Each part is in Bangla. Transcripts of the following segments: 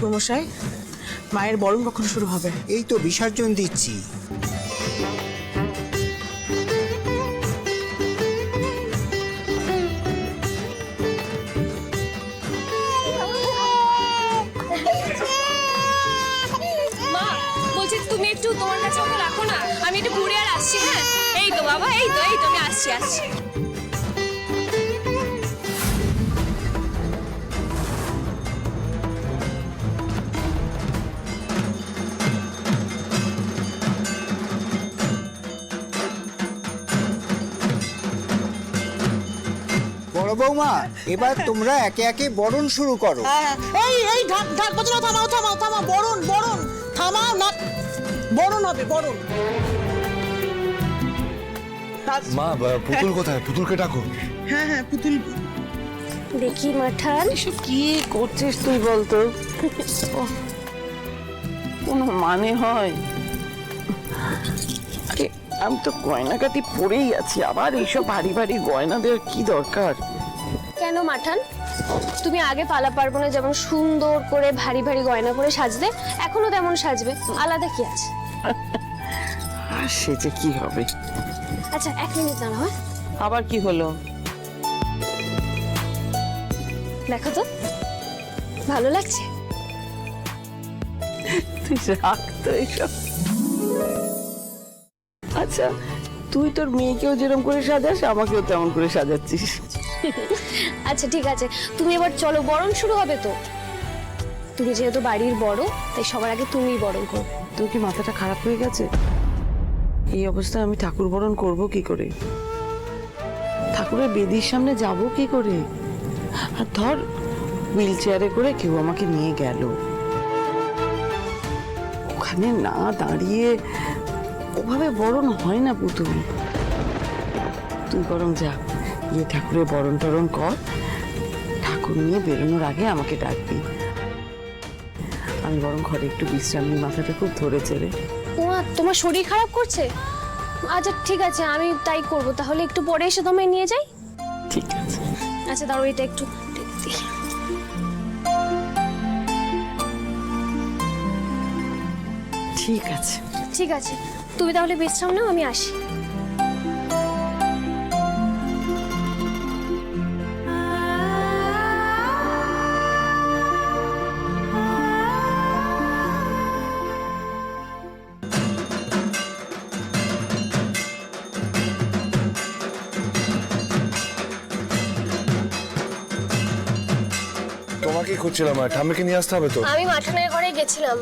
ঠাকুরমশাই মায়ের বরণ কখন শুরু হবে? এই তো বিসর্জন দিচ্ছি। মা বলছি তুমি একটু তোমার কাছে ওকে রাখো না। আমি একটু ঘুরে আর আসছি হ্যাঁ? এই তো বাবা এই তো এই তো আমি আসছি আসছি। বড় বৌমা এবার তোমরা একে একে বরণ শুরু করো। হ্যাঁ এই এই ঢাক ঢাক বাজনা থামাও থামাও থামাও বরণ বরণ। থামাও না বরণ হবে বরণ। মা পুতুল কোথায়? পুতুলকে ডাকো। হ্যাঁ হ্যাঁ পুতুল। দেখি মাঠান। এসব কি করছিস তুই বলতো? কোনো মানে হয়? আরে আমি তো গয়নাগাটি পরেই আছি। আবার এইসব ভারী ভারী গয়না দেওয়ার কি দরকার? কেন মাঠান? তুমি আগে পালা পার্বণে যেমন সুন্দর করে ভারী ভারী গয়না পরে সাজতে এখনও তেমন সাজবে। আলাদা কি আছে? আর সে যে কি হবে? আচ্ছা এক মিনিট দাঁড়া হয়? আবার কি হলো? দেখো তো ভালো লাগছে? তুই রাখ তো এইসব আচ্ছা তুই তোর মেয়েকেও যেরকম করে সাজাস আমাকেও তেমন করে সাজাচ্ছিস। আচ্ছা ঠিক আছে। তুমি এবার চলো বরণ শুরু হবে তো। তুমি যেহেতু বাড়ির বড় তাই সবার আগে তুমিই বরণ করবে তোর কি মাথাটা খারাপ হয়ে গেছে? এই অবস্থায় আমি ঠাকুর বরণ করব কি করে? ঠাকুরের বেদির সামনে যাব কি করে? আর ধর হুইল চেয়ারে করে কেউ আমাকে নিয়ে গেল। ওখানে না দাঁড়িয়ে ওভাবে বরণ হয় না পুতুল? তুই বরং যা গিয়ে ঠাকুরের বরণ টরণ কর। ঠাকুর নিয়ে বেরোনোর আগে আমাকে ডাকবি আমি বরং ঘরে একটু বিশ্রাম নিই মাথাটা খুব ধরেছে রে। তোমা তোমার শরীর খারাপ করছে? আচ্ছা ঠিক আছে আমি তাই করব। তাহলে একটু পরে এসে তোমায় নিয়ে যাই? ঠিক আছে। আচ্ছা দাঁড়ো এটা একটু। ঠিক আছে। ঠিক আছে। তুমি তাহলে বিশ্রাম নাও আমি আসি। খুঁজছিলাম আর ঠাম্মিকে নিয়ে আসতে হবে তো? আমি মাঠানের ঘরে গেছিলাম।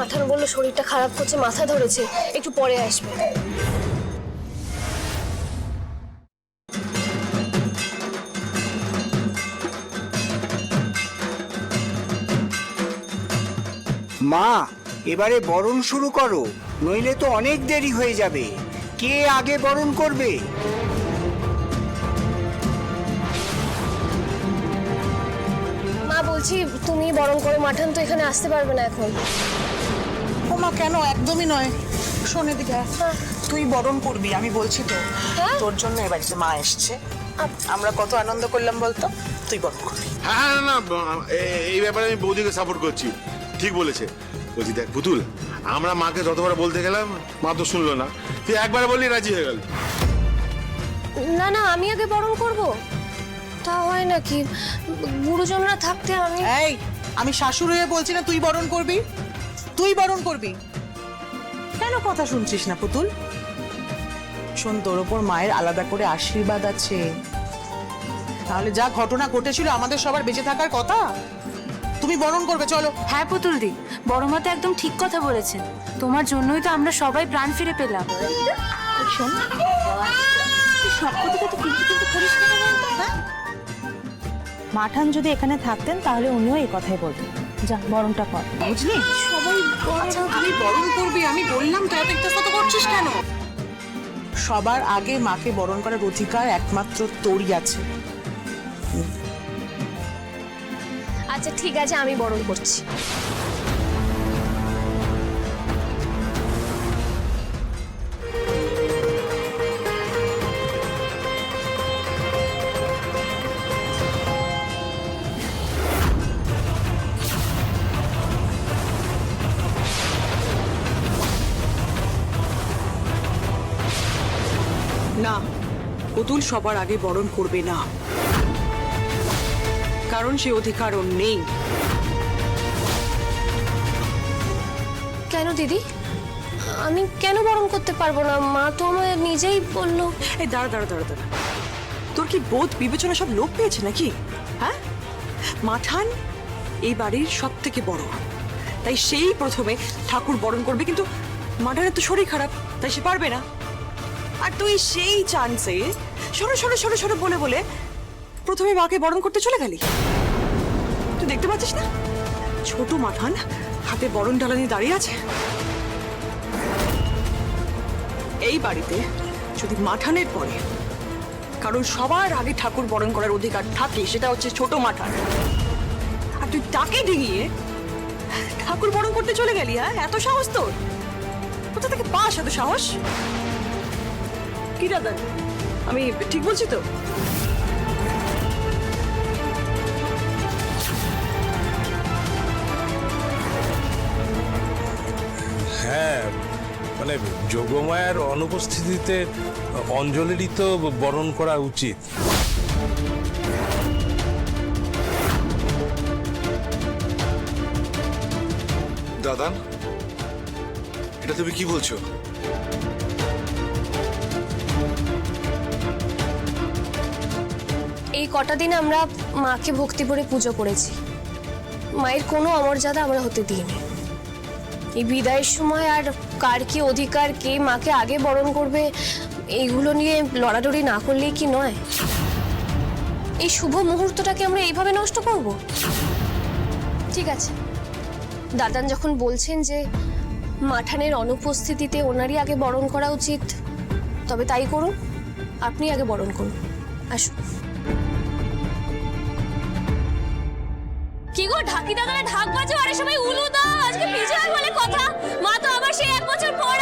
মাঠান বলল শরীরটা খারাপ করছে মাথা ধরেছে একটু পরে আসবে। মা এবারে বরণ শুরু করো নইলে তো অনেক দেরি হয়ে যাবে। কে আগে বরণ করবে? বলছি তুমি বরণ করে মাঠান তো এখানে আসতে পারবে না এখন। ও মা কেন? একদমই নয়। শোনে দিকে আয়। তুই বরণ করবি আমি বলছি তো। হ্যাঁ? তোর জন্য এ বাড়িতে মা এসছে। আমরা কত আনন্দ করলাম বলতো? তুই বরণ করবি। হ্যাঁ না না এ- এই ব্যাপারে আমি বৌদিকে সাপোর্ট করছি। ঠিক বলেছে। বলছি দেখ পুতুল আমরা মাকে যতবার বলতে গেলাম মা তো শুনলো না। তুই একবার বললি রাজি হয়ে গেল। না না আমি আগে বরণ করব। তা হয় নাকি? গুরুজনরা থাকতে আমি এই আমি শাশুড়ি হয়ে বলছি না তুই বরণ করবি? তুই বরণ করবি? কেন কথা শুনছিস না পুতুল? শোন তোর ওপর মায়ের আলাদা করে আশীর্বাদ আছে। তাহলে যা ঘটনা ঘটেছিল আমাদের সবার বেঁচে থাকার কথা? তুমি বরণ করবে চলো। হ্যাঁ পুতুলদি বড় মা তো একদম ঠিক কথা বলেছেন। তোমার জন্যই তো আমরা সবাই প্রাণ ফিরে পেলাম। মাঠান যদি এখানে থাকতেন তাহলে উনিও এই কথাই বলতেন। যা বরণটা কর। বুঝলি? সবাই আচ্ছা তুই বরণ করবি আমি বললাম তো এত করছিস কেন? সবার আগে মাকে বরণ করার অধিকার একমাত্র তোরই আছে। আচ্ছা ঠিক আছে আমি বরণ করছি। সবার আগে বরণ করবে না। কারণ সে অধিকার ওর নেই। কেন দিদি? আমি কেন বরণ করতে পারব না? মা তো আমায় নিজেই বলল। এই দাঁড়া দাঁড়া দাঁড়া দাঁড়া। তোর কি বোধ বিবেচনা সব লোপ পেয়েছে নাকি? হ্যাঁ? মাঠান এই বাড়ির সব থেকে বড়। তাই সেই প্রথমে ঠাকুর বরণ করবে কিন্তু মাঠানের তো শরীর খারাপ তাই সে পারবে না। আর তুই সেই চান্সে সরো সরো সরো সরো বলে বলে প্রথমে মাকে বরণ করতে চলে গেলি? তুই দেখতে পাচ্ছিস না? ছোট মাঠান হাতে বরণ ডালা নিয়ে দাঁড়িয়ে আছে। এই বাড়িতে যদি মাঠানের পরে কারণ সবার আগে ঠাকুর বরণ করার অধিকার থাকে, সেটা হচ্ছে ছোট মাঠান। আর তুই তাকে ডিঙিয়ে ঠাকুর বরণ করতে চলে গেলি হ্যাঁ? এত সাহস তোর? কোথা থেকে পাস এত সাহস? কি দাদা? আমি ঠিক বলছি তো? হ্যাঁ মানে যোগমায়ার অনুপস্থিতিতে অঞ্জলিরই তো বরণ করা উচিত। দাদান এটা তুমি কি বলছো? এই কটা দিন আমরা মাকে ভক্তি ভরে পুজো করেছি। মায়ের কোনো অমর্যাদা আমরা হতে দিইনি। এই বিদায়ের সময় আর কার কি অধিকার, কে মাকে আগে বরণ করবে, এইগুলো নিয়ে লড়ালড়ি না করলেই কি নয়? এই শুভ মুহূর্তটাকে আমরা এইভাবে নষ্ট করব? ঠিক আছে। দাদান যখন বলছেন যে মাঠানের অনুপস্থিতিতে ওনারই আগে বরণ করা উচিত, তবে তাই করুন। আপনি আগে বরণ করুন। আসুন। কি গো, ঢাকি দাগালে ঢাক বাজো? আরে সবাই উলু দাও আজকে বিজয় বলে কথা। মা তো আবার সেই এক বছর পর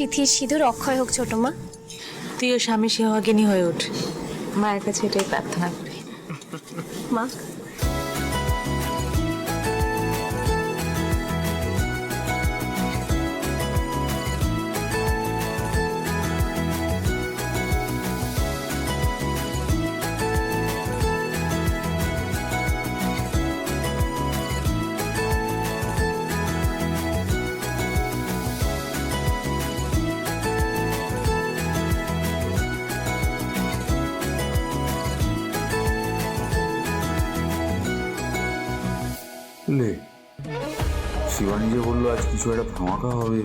সিথির সিঁদুর অক্ষয় হোক ছোট মা। তুইও স্বামী সেহাগিনী হয়ে ওঠ মায়ের কাছে এটাই প্রার্থনা করি। মা যে বলল, আজ কিছু একটা ধামাকা হবে।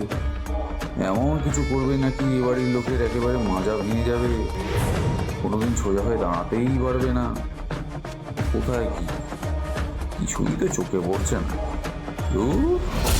এমন কিছু করবে নাকি? এ বাড়ির লোকের একেবারে মাজা ভেঙে যাবে। কোনোদিন সোজা হয়ে দাঁড়াতেই পারবে না। কোথায় কি? কিছুই তো চোখে পড়ছে না।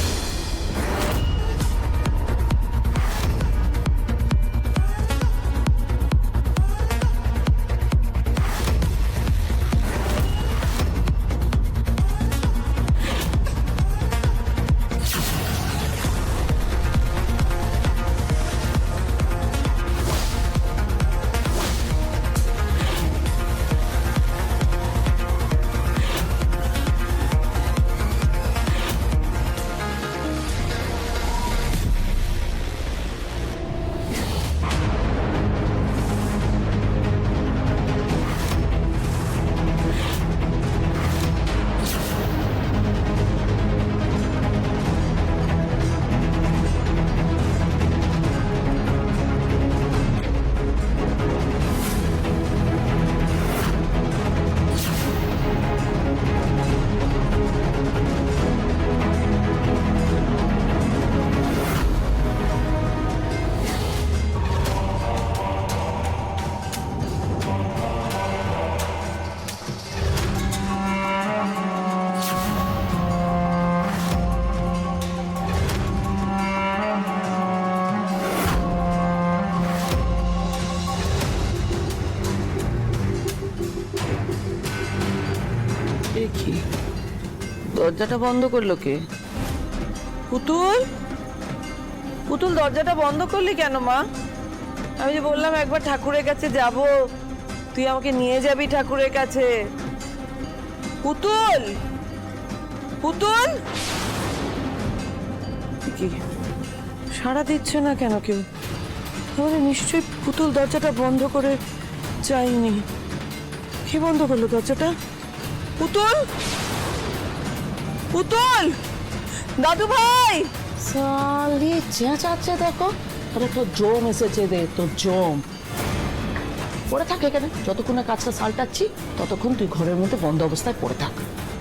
দরজাটা বন্ধ করল কে? পুতুল? পুতুল, দরজাটা বন্ধ করলি কেন মা? আমি যে বললাম একবার ঠাকুরের কাছে যাব। তুই আমাকে নিয়ে যাবি ঠাকুরের কাছে। পুতুল? পুতুল? কি? সাড়া দিচ্ছে না কেন কেউ? তাহলে নিশ্চয়ই পুতুল দরজাটা বন্ধ করে যায়নি। কে বন্ধ করল দরজাটা? পুতুল? পুতুল! দাদু ভাই! সালি চেঁচাচ্ছে দেখো। আরে তোর জম এসেছে রে তোর জম। পড়ে থাক এখানে যতক্ষণ না কাজটা সালটাচ্ছি ততক্ষণ তুই ঘরের মধ্যে বন্ধ অবস্থায় পড়ে থাক।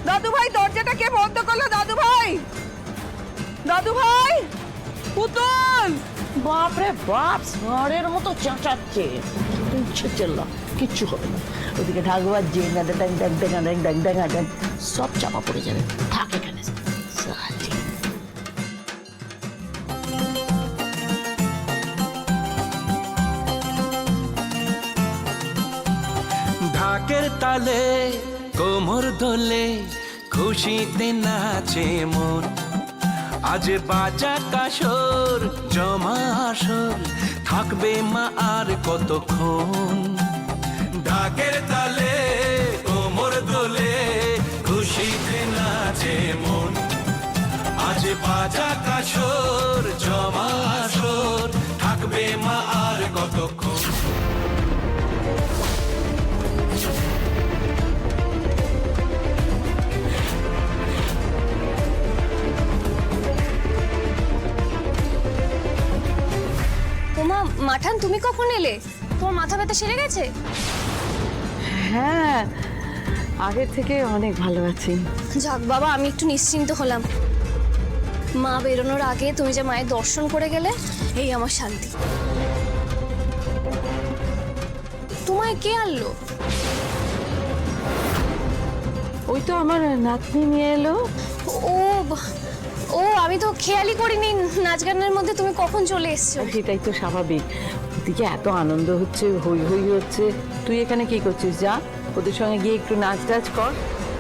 দাদু ভাই দরজাটা কে বন্ধ করল দাদু ভাই? দাদু ভাই পুতুল! বাপরে বাপ ষাঁড়ের মতো চেঁচাচ্ছে। তুই ইচ্ছে চেল্লা কিচ্ছু হবে না। ওদিকে ঢাকবার যে ড্যাং ড্যাং ড্যাং ড্যাং ড্যাং ড্যাং ড্যাং সব চাপা পড়ে যাবে। থাক এখানে। ঢাকের তালে, কোমর দোলে খুশিতে নাচে মন। আজ বাজা কাসর জমা আসর, থাকবে মা আর কতক্ষণ? ঢাকের তালে কোমর দোলে খুশিতে নাচে মন। আজ বাজা কাসর জমা আসর, থাকবে মা আর কতক্ষণ? মাঠান, তুমি কখন এলে? তোমার মাথা ব্যথা সেরে গেছে? হ্যাঁ আগের থেকে অনেক ভালো আছি। যাক বাবা, আমি একটু নিশ্চিন্ত হলাম। মা বেরোনোর আগে তুমি যে মায়ের দর্শন করে গেলে, এই আমার শান্তি। তোমায় কে আনলো? ওই তো আমার নাতনি নিয়ে এলো। ও ও আমি তো খেয়ালই করিনি নাচ গানের মধ্যে তুমি কখন চলে এসছো। সেটাই তো স্বাভাবিক। ওদিকে এত আনন্দ হচ্ছে হই হই হচ্ছে। তুই এখানে কি করছিস যা? ওদের সঙ্গে গিয়ে একটু নাচ টাচ কর।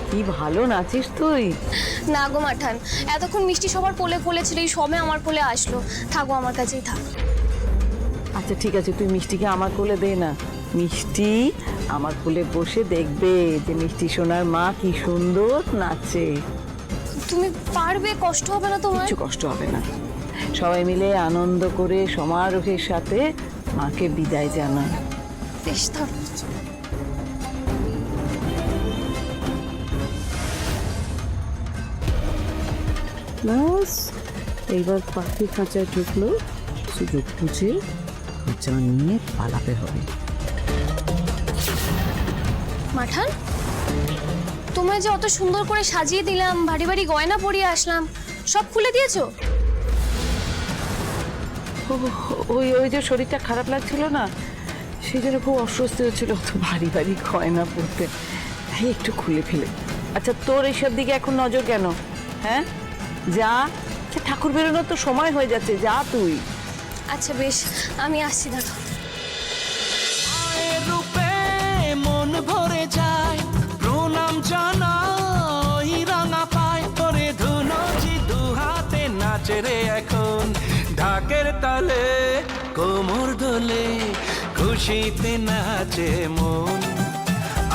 কি ভালো নাচিস তুই। না গো মাঠান এতক্ষণ মিষ্টি সবার কোলে কোলে ছিল এই সবে আমার কোলে আসলো। থাকো আমার কাছেই থাক। আচ্ছা ঠিক আছে তুই মিষ্টিকে আমার কোলে দে না। মিষ্টি আমার কোলে বসে দেখবে যে মিষ্টি সোনার মা কি সুন্দর নাচে তুমি পারবে কষ্ট হবে না তোমার কিছু কষ্ট হবে না। সবাই মিলে আনন্দ করে সমারোহের সাথে মাকে বিদায় জানায় বেশ এইবার পাখি খাঁচায় ঢুকলো। সুযোগ বুঝে খাঁচা নিয়ে পালাতে হবে। মাঠান? তোমায় যে অত সুন্দর করে সাজিয়ে দিলাম ভারী ভারী গয়না পরিয়ে আসলাম সব খুলে দিয়েছ? ওই ওই যে শরীরটা খারাপ লাগছিল না সেই জন্য খুব অস্বস্তি হচ্ছিল তো ভারী ভারী গয়না পড়তে তাই একটু খুলে ফেলে। আচ্ছা তোর এইসব দিকে এখন নজর কেন? হ্যাঁ? যা আচ্ছা, ঠাকুর বেরোনোর তো সময় হয়ে যাচ্ছে যা তুই। আচ্ছা বেশ আমি আসছি দেখো যায় প্রণাম জানাই, রাঙা পায় ধুনজি দু হাতে নাচে এখন। ঢাকের তালে, কোমর দোলে, খুশিতে নাচে মন।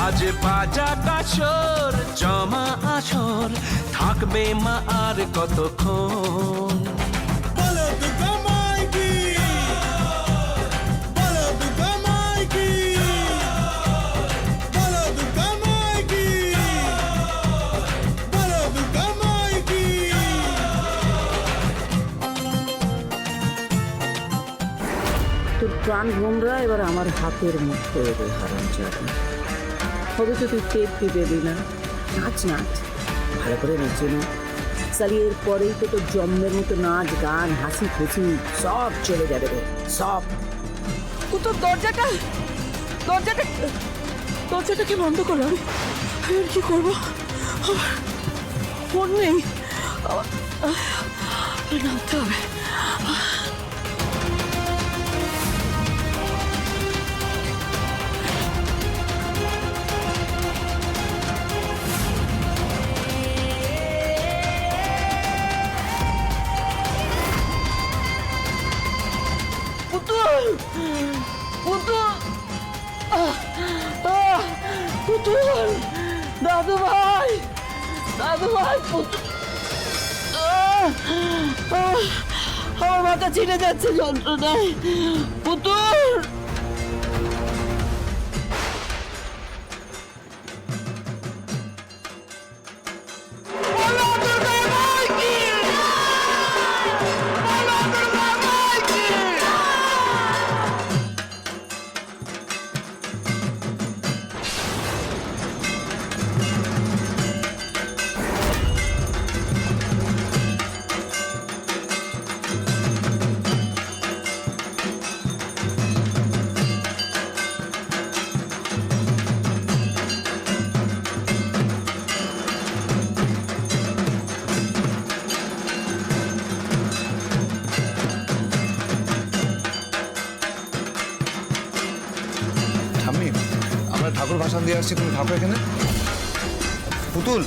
আজ বাজা কাশর, জমা আসর, থাকবে মা আর কতক্ষণ? প্রাণ ভোমরা এবার আমার হাতের মধ্যে এদের হারাম যাবে হবে তো তুই টের দিবি না? নাচ নাচ। ভালো করে নাচে না। সালি এর পরেই তো তোর জন্মের মতো নাচ, গান, হাসি, খুশি, সব চলে যাবে রে, সব। ও তোর দরজাটা দরজাটা দরজাটা কি বন্ধ করলাম? আমি কি করব? ফোন নেই। নামতে হবে। মাথা ছিঁড়ে যাচ্ছে যন্ত্রণায়। দিয়ে আসছি তুমি থাকো এখানে। পুতুল।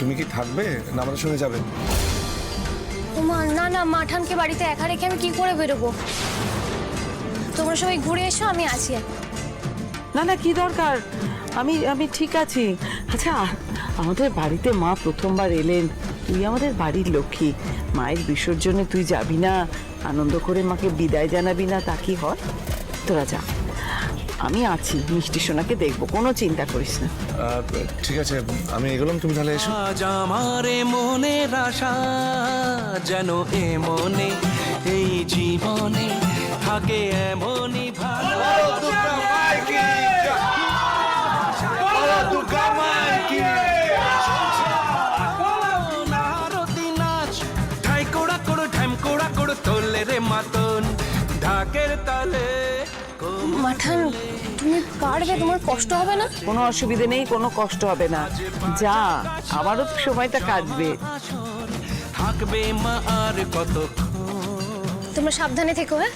তুমি কি থাকবে না আমাদের সঙ্গে যাবে? না না মাঠানকে বাড়িতে একা রেখে আমি কি করে বেরোবো? তোমরা সবাই ঘুরে এসো আমি আছি না না কি দরকার? আমি আমি ঠিক আছি। আচ্ছা আমাদের বাড়িতে মা প্রথমবার এলেন। তুই আমাদের বাড়ির লক্ষ্মী। মায়ের বিসর্জনে তুই যাবি না। আনন্দ করে মাকে বিদায় জানাবি না তা কি হয়? তোরা যা। আমি আছি মিষ্টি সোনাকে দেখব কোনো চিন্তা করিস না। ঠিক আছে আমি এগুলো তুমি তাহলে এসো। আজ আমার এ মনের আশা যেন এ মনে এই জীবনে থাকে এমনই ভালো। আরতি মাঠান তুমি পারবে তোমার কষ্ট হবে না? কোনো অসুবিধে নেই কোনো কষ্ট হবে না। যা আমারও তো সময়টা কাটবে। থাকবে মা আর কতক্ষণ? তোমরা সাবধানে থেকো হ্যাঁ?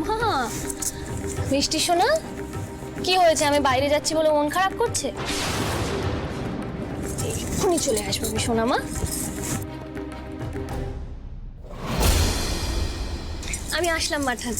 মা মিষ্টি শোনা কি হয়েছে? আমি বাইরে যাচ্ছি বলে মন খারাপ করছে? এক্ষুনি চলে আসব আমি সোনা মা আমি আসলাম মাঠান